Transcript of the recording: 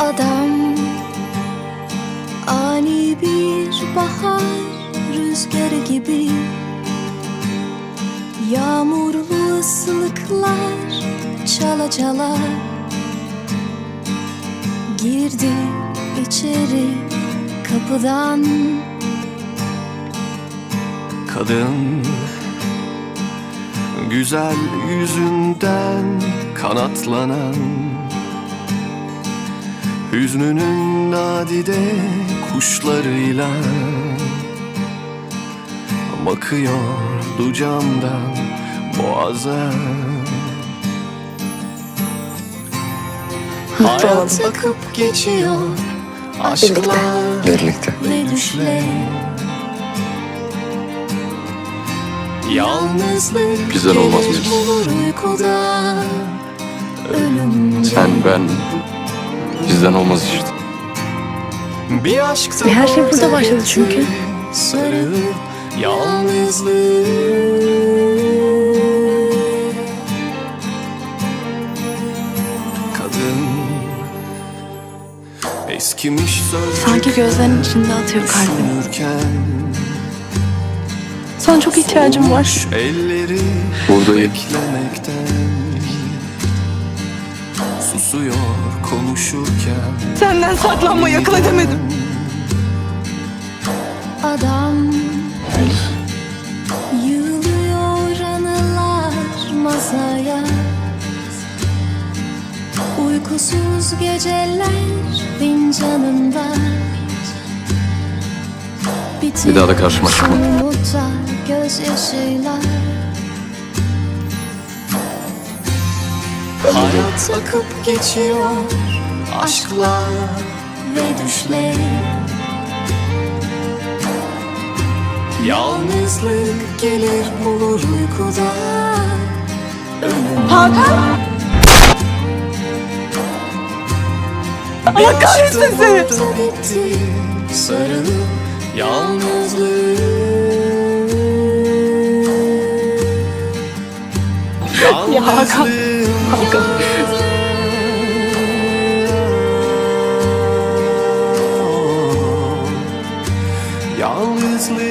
adam. Ani bir bahar rüzgarı gibi. Yağmurlu ıslıklar çala çala. Girdi içeri kapıdan. Kadın Güzel yüzünden kanatlanan Hüznünün nadide kuşlarıyla Bakıyordu camdan boğaza Hayat akıp geçiyor Aşklar Birlikte. ve düşler Yalnızlık Bizden olmaz gelir mıyız? Bulur uykuda ölümce Sen, ben. Bizden olmaz işte. Bir aşkta E, her şey burada başladı çünkü. Sarılıp yalnızlık Kadın Eskimiş Sanki gözlerinin içinde atıyor kalbim. Düşünürken Sana çok ihtiyacım var. Elleri Buradayım. beklemekten Susuyor konuşurken Senden saklanmayı akıl edemedim. adam Yığılıyor anılar masaya Uykusuz geceler fincanında Bir daha da karşıma çıkma. Hayat akıp geçiyor. Aşklar ve düşler. Yalnızlık gelir bulur Uykuda. Hakan! Allah kahretsin seni! Bitti Sarılıp yalnızlık. Ya Hakan. Yalnızlık